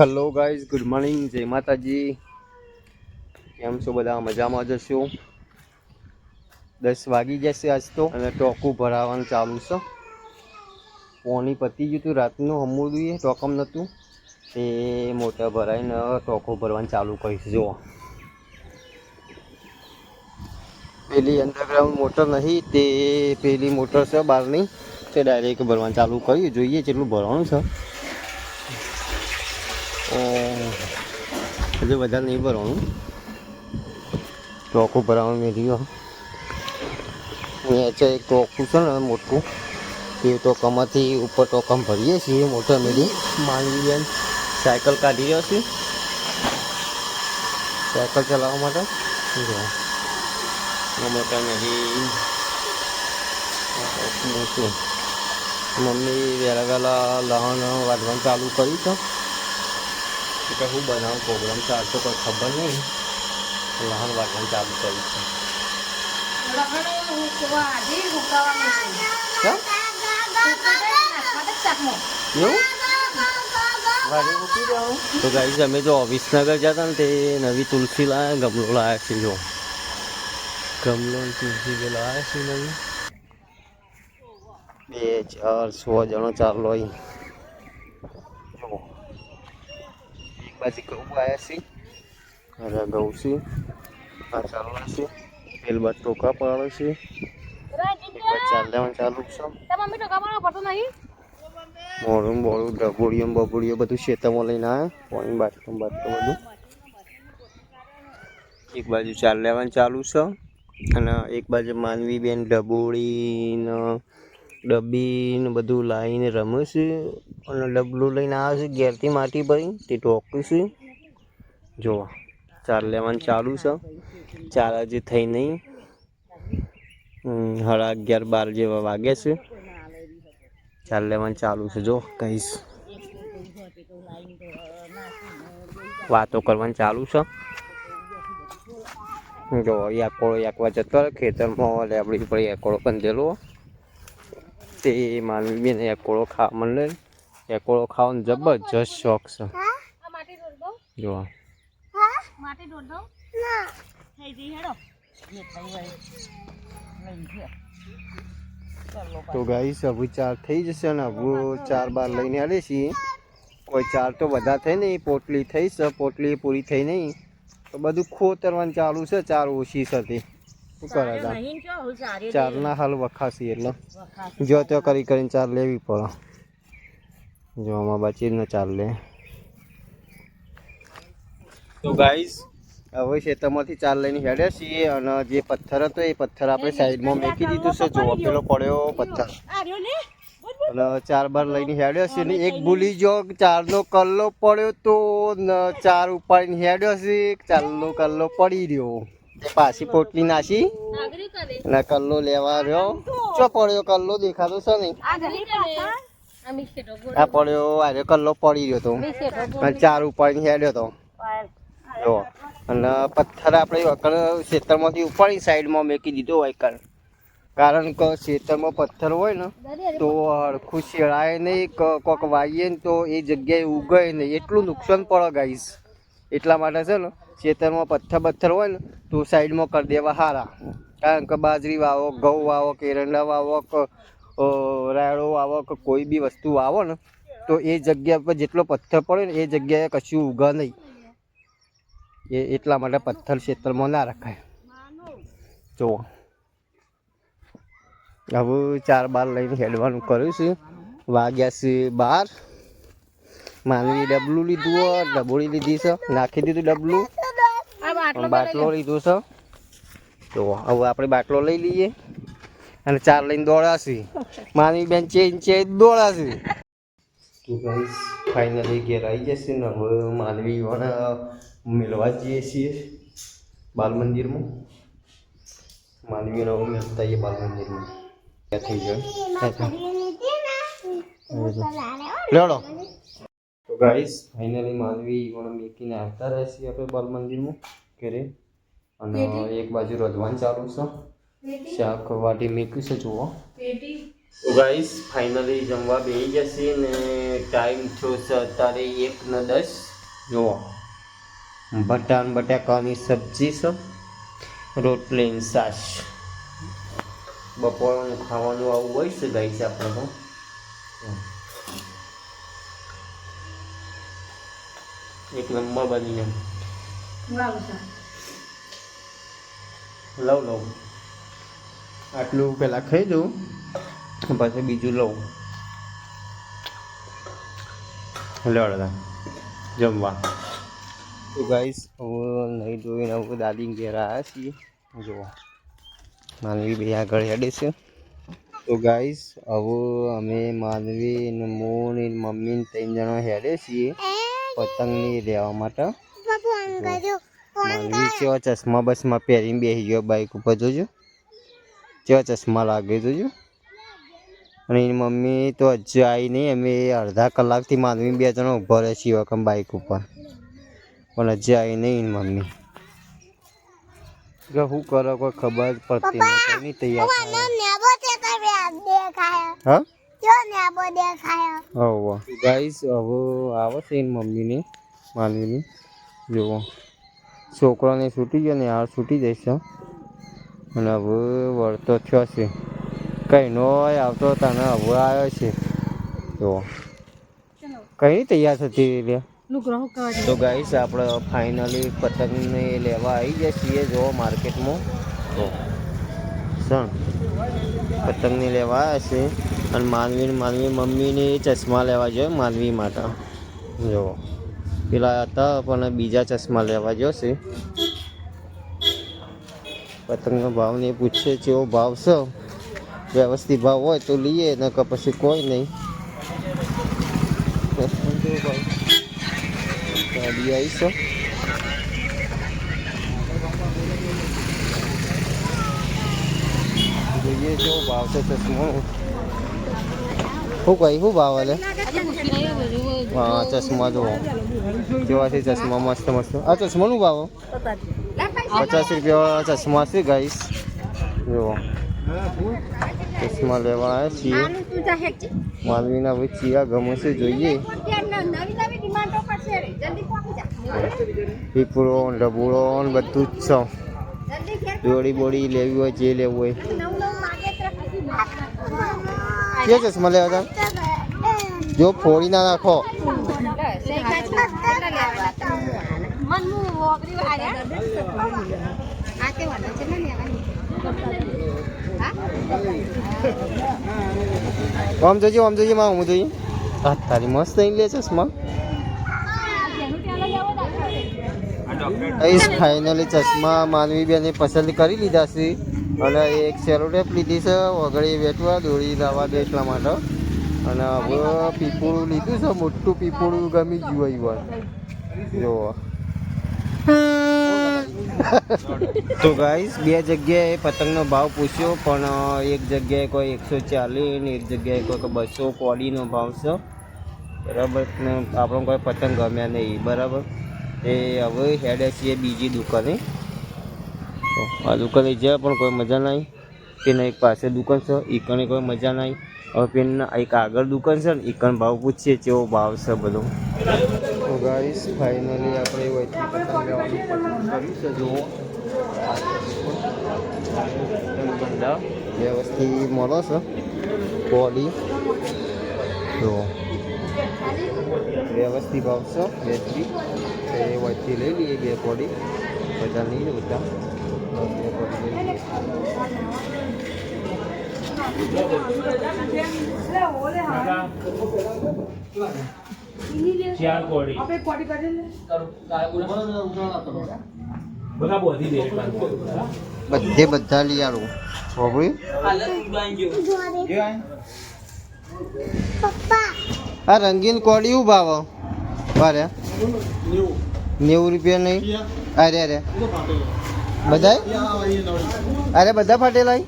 Hello guys good morning જય માતાજી. કેમ છો બધા? મજામાં જશો દસ વાગી જશે આજ તો. અને ટોકું ભરાવાનું ચાલુ છે. પોણી પતી ગયું હતું, રાતનું હમુદું એ ટોકમ નહોતું. તે મોટા ભરાઈને ટોકો ભરવાનું ચાલુ કરીશ, જુઓ. પેલી અંડરગ્રાઉન્ડ મોટર નહીં, તે પેલી મોટર છે બહારની. તે ડાયરેક્ટ ભરવાનું ચાલુ કર્યું. જોઈએ જેટલું ભરવાનું છે. હજુ વધારે નહીં ભરવાનું. ટોકું ભરાવાનું મેળ્યું અહીંયા એક ટોકું છે ને મોટું. એ ટોકામાંથી ઉપર ટોકામ ભરીએ છીએ મોટા મેળી. માનવી સાયકલ કાઢી રહ્યો છે? સાયકલ ચલાવવા માટે? મોટા મેળી મમ્મી વહેલા વહેલા લહણ વાઢવાનું ચાલુ કર્યું છે. કે હું બનાવું પ્રોગ્રામ ચાલતો કોઈ ખબર નહીં. લહણ વાટવાનું ચાલુ કર્યું છે. એવું? તો ગાઈઝ અમે જો વિસનગર જતા ને તે નવી તુલસી લાયા ગમલો લાયા છે જો. ગમલો તુલસી લાયા છે નવી. બે ચાર સો જણો ચાલો અહીં એક બાજુ ઘઉં આવ્યા છે અરે ઘઉં છે આ ચાલવા છે પેલ બાદ ટોકા પાડે છે એક બાદ ચાલવાનું ચાલુ છે મોડું બોળું ડબોડીઓ ને બબોડીઓ બધું ખેતરમાં લઈને આવ્યા પાણી બાટલું બાટલું બધું એક બાજુ ચાલ લેવાનું ચાલુ છે અને એક બાજુ માનવી બેન ડબોડી ને ડબ્બી ને બધું લાવીને રમીશું અને ડબલું લઈને આવે છે ઘેરથી માટી ભરી તે ટોકું છે જો ચાર લેવાનું ચાલુ છે. ચાર હજી થઈ નહીં. સાડા અગિયાર બાર જેવા વાગે છે. ચાર લેવાનું ચાલુ છે, જો, કહીશ. વાતો કરવાનું ચાલુ છે. જો એકડો એકવા જતો ખેતરમાં લેબડી પડી પણ બંધેલો. તે માનવી બેન એકોળો ખાવા મળે એકોળો ખાવાનો જબરજસ્ત શોખ છે. જો તો ગાઈ હવે ચાર થઈ જશે ને હવે ચાર બાર લઈને આવીએ છીએ. કોઈ ચાર તો બધા થઈ નહીં પોટલી થઈ છે પોટલી પૂરી થઈ નહીં. તો બધું ખોતરવાનું ચાલુ છે ચાર ઓછી છે તે. શું કરે તા? નહીં જો હું સારી ચારના હાલ વખાસી એટલે. જો તો કરી કરીને ચાર લેવી પડે. જો આમાં બચી ન ચાર લે. તો ગાઈસ હવે ખેતરમાંથી ચાર લઈને હેડ્યા છીએ અને જે પથ્થર હતો એ પથ્થર આપણે સાઈડમાં મેકી દીધું છે. જો પેલો પડ્યો પથ્થર. અને ચાર બાર લઈને હેડ્યો છે ને એક ભૂલી જો ચારનો કલ્લો પડ્યો તો ચાર ઉપાડીને હેડ્યો છે ચારનો કલ્લો પડી રહ્યો. પાછી પોટલી નાસી અને કલ્લો લેવા રહ્યો ચો પડ્યો કલ્લો દેખાતો છે નહીં. આ પડ્યો આરે કલ્લો પડી ગયો તો અને ચાર ઉપાડીને હેડ્યો તો જો, અને પથ્થર આપણે વકર ખેતરમાંથી ઉપાડી સાઈડમાં મેકી દીધો હોય કર કારણ કે ખેતરમાં પથ્થર હોય ને, તો હરખું શેળાય નહીં કોક વાઈએ ને તો એ જગ્યાએ ઉગે નહીં. એટલું નુકસાન પડે ગાઈશ એટલા માટે છે ને ખેતરમાં પથ્થર પથ્થર હોય ને, તો સાઈડમાં કરી દેવા સારા કારણ કે બાજરી વાવો, ઘઉં વાવો, કેરંડા વાવો, કે રાયડો વાવો, કે, કોઈ બી વસ્તુ વાવો ને, તો એ જગ્યા પર જેટલો પથ્થર પડે ને, એ જગ્યાએ કશું ઉગા નહીં. એ એટલા માટે પથ્થર ક્ષેત્રમાં ના રખાય. જુઓ હવે ચાર બાર લઈને હેડવાનું કર્યું છે. વાગ્યા છે બાર. માનવી ડબલું લીધું હોય, ડબોળી લીધી છે. નાખી દીધું ડબલું. બાટલો બાટલો લીધો છે. તો હવે આપણે બાટલો લઈ લઈએ અને ચાર લઈને દોડાશી. માનવી બેન ચેન ચેન દોડાશી. તો ગાઈસ ફાઇનલી ઘેર આવી જશે ને હવે માનવી વાળા મેળવા જઈએ છીએ બાલ મંદિરમાં. માનવીને હવે મેળતા આવીએ બાલ મંદિરમાં. થઈ જાય લડો તો ગાઈસ ફાઇનલી માનવી મને મેકીને આવતા રહેશે આપણે બાલ મંદિરમાં. ઘરે અને એક બાજુ રજવાન ચાલુ છે. શાક વાટી મેક્યું છે જુઓ. ગાઈસ ફાઇનલી જમવા બેસી જશે ને ટાઈમ થયો છે અત્યારે એક ને દસ. જુઓ. બટાન બટાકાની સબ્જી છે. રોટલી સાસ. બપોરનું ખાવાનું આવું હોય છે ગાઈસ આપણે તો. એક નંબર બની ગયો લઉં લઉં. આટલું પહેલાં ખાઈ દઉં પછી બીજું લઉં. લડતા જમવા. તો ગાઈસ હું નહીં જોઈને હું દાદી ઘેર આવ્યા છીએ. જુઓ માનવી ભાઈ આગળ હેડે છે. તો ગાઈસ હવે અમે માનવી ને મોન ને મમ્મી ને ત્રણ જણા હેડે છીએ પતંગની લેવા માટે. માનવી કર્યો ચશ્મા બસમાં પહેરીને બેસી ગયો બાઇક ઉપર જોજો. કેવા ચશ્મા લાગે જોજો. અને એની મમ્મી તો હજુ આવી નહીં અમે અડધા કલાકથી માનવી બે જણા ઊભા રહે છીએ વખમ બાઇક ઉપર. પણ હજુ આવી નહીં એની મમ્મી. કે શું કરો કોઈ ખબર પડતી નથી તૈયાર હા? ગાઈસ હવે આવે છે એની મમ્મીની માનવીની. જુઓ. છોકરાને છૂટી ગયો ને હાર છૂટી જશે અને હવે વળતો થયો છે. કંઈ નો આવતો તને હવે આવ્યો છે. જુઓ. કઈ તૈયાર થતી લે તો ગાઈસ આપણે ફાઇનલી પતંગને લેવા આવી ગયા છીએ જો માર્કેટમાં. તો સણ પતંગને લેવા આવ્યા છે. અને માનવી માનવી મમ્મીને ચશ્મા લેવા જોઈએ માનવી માટે જો પેલા હતા, પણ બીજા ચશ્મા લેવા જોશે પતંગનો ભાવ ને એ પૂછે કેવો ભાવ છે? વ્યવસ્થિત ભાવ હોય તો લઈએ ને પછી કોઈ નહીં. ગાડી આવીશો જોઈએ કેવો ભાવ છે ચશ્મો. શું કહી શું ભાવ હાલે હા ચશ્મા જુઓ. કેવા છે ચશ્મા મસ્ત મસ્ત. આ ચશ્માનું ભાવ? પચાસ રૂપિયા ચશ્મા છે ગાઈસ જુઓ. ચશ્મા લેવા આવ્યા છીએ. માનવીના ભાઈ ચિયા ગમે છે જોઈએ. પીપળો ડબુડો ને બધું જ છો. દોડી બોડી લેવી હોય જે લેવું હોય. કે ચશ્મા લેવા હતા? જો ફોડી ના નાખો. આમ જોજે આમ જોજે માં હું જોઈએ આ તારી મસ્ત અહીં લે ચશ્મા ફાઇનલી ચશ્મા માનવી બેને પસંદ કરી લીધા છે. અને એક સેલોટેપ લીધી છે. વગડી બેઠવા દોડી લાવવા બેઠવા માટે. અને હવે પીપળું લીધું છે, મોટું પીપળું ગમી ગયું અહીં જોવા તો ગાઈસ બે જગ્યાએ પતંગનો ભાવ પૂછ્યો, પણ એક જગ્યાએ કોઈ એકસો ચાલીસ ને એક જગ્યાએ કોઈ બસો કોડીનો ભાવ છે. બરાબર? ને આપણો કોઈ પતંગ ગમ્યા નહીં. બરાબર? એ હવે હેડે છીએ બીજી દુકાને. આ દુકાને જ્યાં પણ કોઈ મજા નહીં પેના એક પાસે દુકાન છે એ કણે કોઈ મજા નહીં. હવે પેનના એક આગળ દુકાન છે ને એકન ભાવ પૂછીએ કેવો ભાવ છે બધો. તો ગાઈસ ફાઇનલી આપણે વૈથી પતંગ લેવાનું પસંદ કર્યું છે, જુઓ. વ્યવસ્થિત મળો છે બોડી જુઓ. વ્યવસ્થિત ભાવ છે વેચી એ વચ્ચે લઈ લઈએ બે બોડી બધા નહીં બધા. બે બોડી લઈ લઈએ. ચાર કોડી બધા બોધી દે બધે બધા લઈ આવું. હોબળી આ રંગીન કોડી શું ભાવ અરે નેવું રૂપિયા નહીં. અરે અરે. બધા અરે બધા ફાટેલા?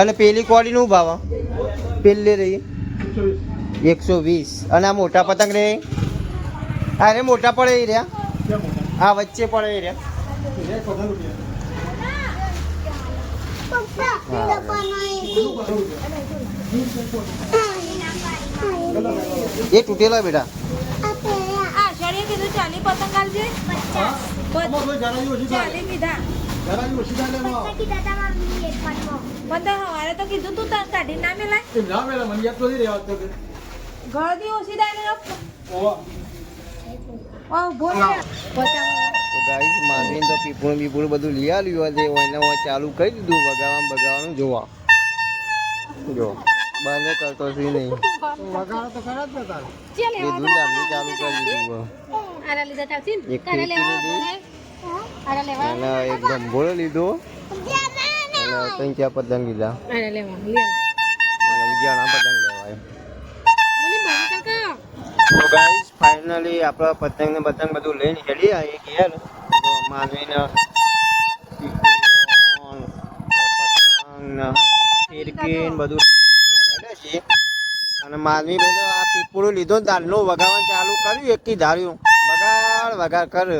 અને પેલી કોડીનું ભાવ પેલી રહી. એકસો વીસ. અને આ મોટા પતંગ રે. અરે મોટા પડે એ રહ્યા. આ વચ્ચે પડે એ રહ્યા. એ તૂટેલા બેટા. ચાલી પતંગ આવજે ચાલી કીધા પણ હવારે તો કીધું તું તાર કાઢી ના મેલાય. ઘરથી ઓછી દાય ઓ બોલ તો ગાઈસ માનવીને તો પીપળું બીપળું બધું લઈ આવ્યું ઓય ચાલુ કરી દીધું બગાવાનું બગાવાનું જોવા જો. બંધ કરતો નહીં. ને આમનું ચાલુ કરી દીધું. લીધા લેવા અને એક ગંભોળો લીધો અને ત્રણ ચાર પતંગ લીધા અને ઉજાણા પતંગ બંધ ગાઈસ ફાઇનલી આપણા પતંગ ને પતંગ બધું લઈને ચડી આવી ગયા તો માનવીને પતંગ ને ને બધું છે અને માનવી તો આ પીપળું લીધો ને દાલનું વગાવવાનું ચાલુ કર્યું એકી ધાર્યું વગાડ વગાડ કર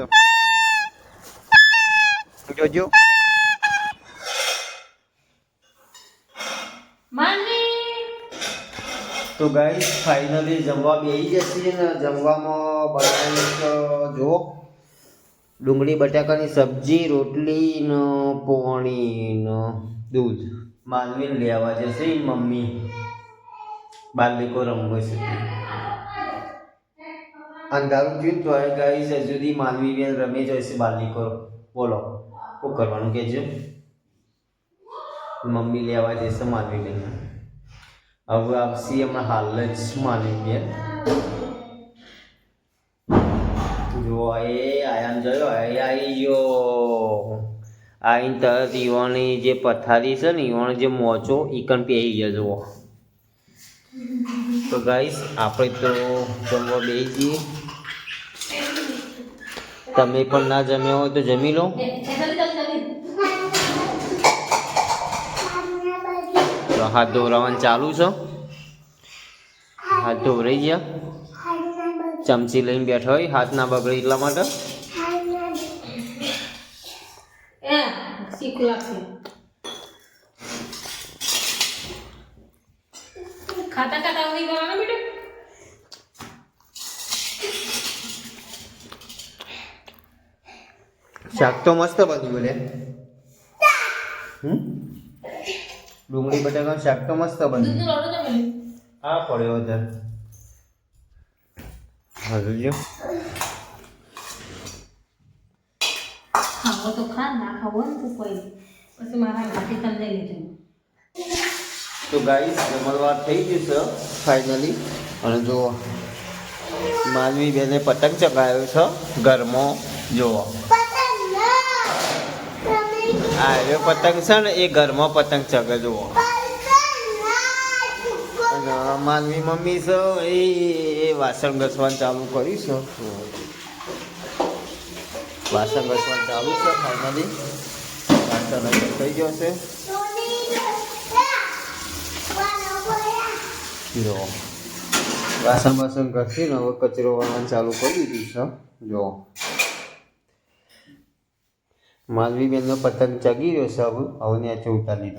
જોજો. તો ગાઈસ ફાઇનલી જમવા બેસી જશે ને. જમવામાં બનાવીશ તો જુઓ. ડુંગળી બટાકાની સબ્જી રોટલી ને પોણી ને દૂધ. માનવી લેવા જશે મમ્મી. બાલિકો રમવા છે. અંધારું થયું તો ગાઈસ હજુ સુધી માનવી બેન રમી જશે બાલિકો બોલો. શું કરવાનું કહેજો મમ્મી લેવા જશે માનવી બેન હવે આપસી હમણાં હાલ જ માની બેન જો એ આયામ જોયો એ તરત ઈવણની જે પથારી છે ને ઈવણ જે મોચો ઈકન પહેરી ગયો જુઓ તો ગાઈસ આપણે તો જમવા બેસી જઈએ તમે પણ ના જમ્યા હોય તો જમી લો હાથ ધોવરાવાનું ચાલુ છે. હાથ ધોવરાઈ ગયા. ચમચી લઈને બેઠો હોય હાથ ના બગડે એટલા માટે. ખાતા બેટા? શાક તો મસ્ત બધું બોલે હમ? ડુંગળી બટાકાનું શાક તો મસ્ત બન્યું આ પડ્યો વધારે. હજુ જો ખાવો તો ખા ના ખાવો ને તું કોઈ. પછી મારા ઘાટી તને લેજો તો ગાઈસ જમણવાર થઈ ગયું છે ફાઇનલી અને જો માનવી બેને પતંગ ચગાવ્યો છે ઘરમાં. જુઓ. આ એ પતંગ છે ને, એ ઘરમાં પતંગ ચગે જુઓ. માનવી મમ્મી છે, એ વાસણ ઘસવાનું ચાલુ કર્યું છે. વાસણ ઘસવાનું ચાલુ છે ફાઇનલી વાસણ થઈ ગયો છે. જો. વાસણ વાસણ ઘસીને હવે કચરો વાળવાનું ચાલુ કરી દીધું છે. જો. માનવી બેનનો પતંગ ચગી રહ્યો છે. હવે નેચે ઉતારી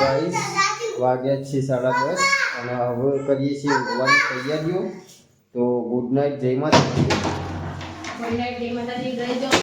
ગાઈસ વાગ્યા છે સાડા દસ અને હવે કરીએ છીએ ઊંઘવાની તૈયારીઓ. તો ગુડ નાઇટ જય માતાજી. ગુડ નાઇટ જય માતાજી ગઈ